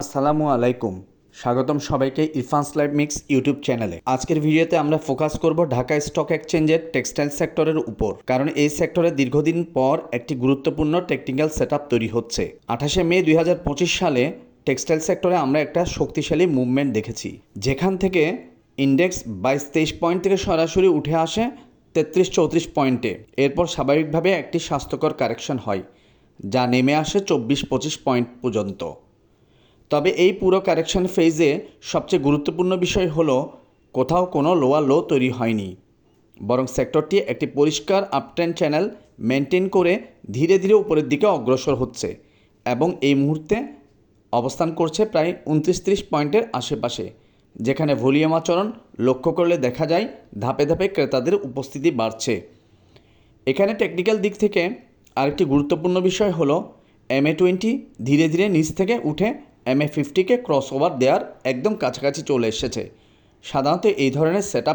আসসালামু আলাইকুম। স্বাগতম সবাইকে ইরফান্স লাইভ মিক্স ইউটিউব চ্যানেলে। আজকের ভিডিওতে আমরা ফোকাস করব ঢাকা স্টক এক্সচেঞ্জের টেক্সটাইল সেক্টরের উপর, কারণ এই সেক্টরে দীর্ঘদিন পর একটি গুরুত্বপূর্ণ টেকনিক্যাল সেট তৈরি হচ্ছে। আঠাশে মে দুই হাজার পঁচিশ সালে টেক্সটাইল সেক্টরে আমরা একটা শক্তিশালী মুভমেন্ট দেখেছি, যেখান থেকে ইন্ডেক্স বাইশ তেইশ পয়েন্ট থেকে সরাসরি উঠে আসে তেত্রিশ চৌত্রিশ পয়েন্টে। এরপর স্বাভাবিকভাবে একটি স্বাস্থ্যকর কারেকশন হয়, যা নেমে আসে চব্বিশ পঁচিশ পয়েন্ট পর্যন্ত। তবে এই পুরো কারেকশন ফেজে সবচেয়ে গুরুত্বপূর্ণ বিষয় হলো, কোথাও কোনো লোয়ার লো তৈরি হয়নি। বরং সেক্টরটি একটি পরিষ্কার আপট্রেন্ড চ্যানেল মেনটেন করে ধীরে ধীরে উপরের দিকে অগ্রসর হচ্ছে এবং এই মুহূর্তে অবস্থান করছে প্রায় উনত্রিশ ত্রিশ পয়েন্টের আশেপাশে, যেখানে ভলিউম আচরণ লক্ষ্য করলে দেখা যায় ধাপে ধাপে ক্রেতাদের উপস্থিতি বাড়ছে। এখানে টেকনিক্যাল দিক থেকে আরেকটি গুরুত্বপূর্ণ বিষয় হলো এম এ টোয়েন্টি ধীরে ধীরে নিচ থেকে উঠে এম এ ফিফটিকে ক্রস ওভার দেওয়ার একদম কাছাকাছি চলে এসেছে। সাধারণত এই ধরনের সেট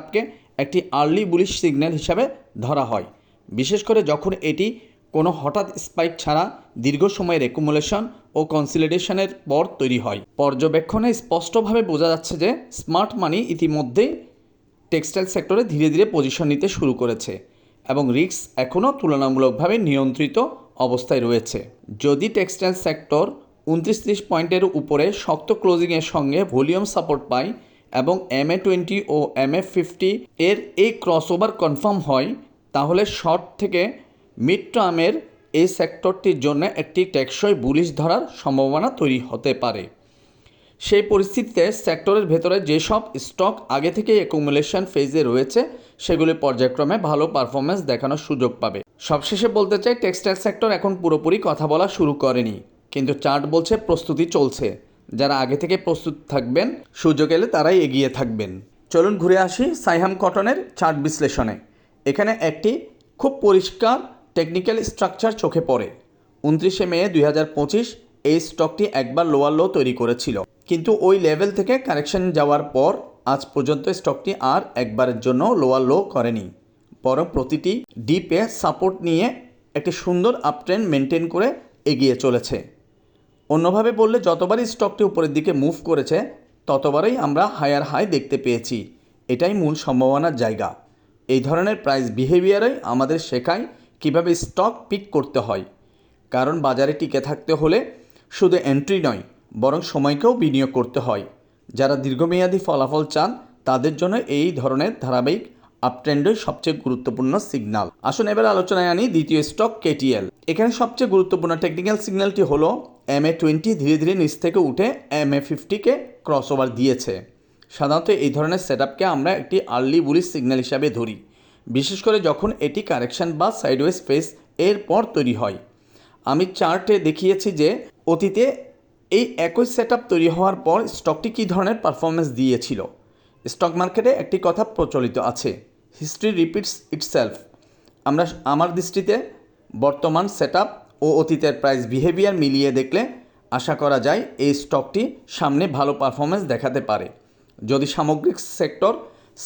একটি আর্লি বুলিশ সিগন্যাল হিসাবে ধরা হয়। বিশেষ করে যখন এটি কোনো হঠাৎ স্পাইক ছাড়া দীর্ঘ সময়ের একুমুলেশন ও কনসিলিডেশনের পর তৈরি হয়। পর্যবেক্ষণে স্পষ্টভাবে বোঝা যাচ্ছে যে স্মার্ট মানি ইতিমধ্যেই টেক্সটাইল সেক্টরে ধীরে ধীরে পজিশন নিতে শুরু করেছে এবং রিস্ক এখনও তুলনামূলকভাবে নিয়ন্ত্রিত অবস্থায় রয়েছে। যদি টেক্সটাইল সেক্টর উনত্রিশ ত্রিশ পয়েন্টের উপরে শক্ত ক্লোজিংয়ের সঙ্গে ভলিউম সাপোর্ট পায় এবং এম এ টোয়েন্টি ও এম এফ ফিফটি এর এই ক্রসওভার কনফার্ম হয়, তাহলে শর্ট থেকে মিড টার্মের এই সেক্টরটির জন্য একটি টেকসই বুলিশ ধরার সম্ভাবনা তৈরি হতে পারে। সেই পরিস্থিতিতে সেক্টরের ভেতরে যেসব স্টক আগে থেকে অ্যাকুমুলেশন ফেজে রয়েছে, সেগুলি পর্যায়ক্রমে ভালো পারফরমেন্স দেখানোর সুযোগ পাবে। সবশেষে বলতে চাই, টেক্সটাইল সেক্টর এখন পুরোপুরি কথা বলা শুরু করেনি। কিন্তু চার্ট বলছে প্রস্তুতি চলছে। যারা আগে থেকে প্রস্তুত থাকবেন, সুযোগ এলে তারাই এগিয়ে থাকবেন। চলুন ঘুরে আসি সাইহাম কটনের চার্ট বিশ্লেষণে। এখানে একটি খুব পরিষ্কার টেকনিক্যাল স্ট্রাকচার চোখে পড়ে। উনত্রিশে মে দুই হাজার পঁচিশ এই স্টকটি একবার লোয়ার লো তৈরি করেছিল। কিন্তু ওই লেভেল থেকে কারেকশন যাওয়ার পর আজ পর্যন্ত স্টকটি আর একবারের জন্য লোয়ার লো করেনি। বরং প্রতিটি ডিপে সাপোর্ট নিয়ে একটি সুন্দর আপট্রেন্ড মেনটেন করে এগিয়ে চলেছে। অন্যভাবে বললে, যতবারই স্টকটি উপরের দিকে মুভ করেছে, ততবারই আমরা হায়ার হাই দেখতে পেয়েছি। এটাই মূল সম্ভাবনার জায়গা। এই ধরনের প্রাইস বিহেভিয়ারই আমাদের শেখায় কীভাবে স্টক পিক করতে হয়। কারণ বাজারে টিকে থাকতে হলে শুধু এন্ট্রি নয়, বরং সময়কেও বিনিয়োগ করতে হয়। যারা দীর্ঘমেয়াদী ফলাফল চান, তাদের জন্য এই ধরনের ধারাবাহিক আপট্রেন্ডই সবচেয়ে গুরুত্বপূর্ণ সিগন্যাল আসুন এবার আলোচনায় আনি দ্বিতীয় স্টক কেটিএল। এখানে সবচেয়ে গুরুত্বপূর্ণ টেকনিক্যাল সিগন্যালটি হলো এম এ টোয়েন্টি ধীরে ধীরে নিচ থেকে উঠে এম এ ফিফটিকে ক্রস ওভার দিয়েছে। সাধারণত এই ধরনের সেট আমরা একটি আর্লি বুলিশ সিগন্যাল হিসাবে ধরি। বিশেষ করে যখন এটি কারেকশন বা সাইডওয়েজ ফেস এর পর তৈরি হয়। আমি চার্টে দেখিয়েছি যে অতীতে এই একই সেট তৈরি হওয়ার পর স্টকটি কী ধরনের পারফরমেন্স দিয়েছিল। স্টক মার্কেটে একটি কথা প্রচলিত আছে। হিস্ট্রি রিপিটস ইটসেলফ আমরা আমার দৃষ্টিতে বর্তমান সেট ও অতীতের প্রাইস বিহেভিয়ার মিলিয়ে দেখলে আশা করা যায় এই স্টকটি সামনে ভালো পারফরমেন্স দেখাতে পারে। যদি সামগ্রিক সেক্টর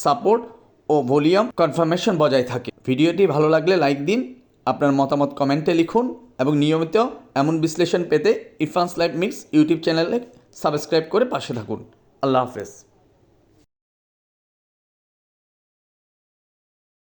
সাপোর্ট ও ভলিউম কনফার্মেশন বজায় থাকে। ভিডিওটি ভালো লাগলে লাইক দিন, আপনার মতামত কমেন্টে লিখুন এবং নিয়মিত এমন বিশ্লেষণ পেতে ইরফান্স লাইভ মিক্স ইউটিউব চ্যানেলে সাবস্ক্রাইব করে পাশে থাকুন। আল্লাহ হাফেজ।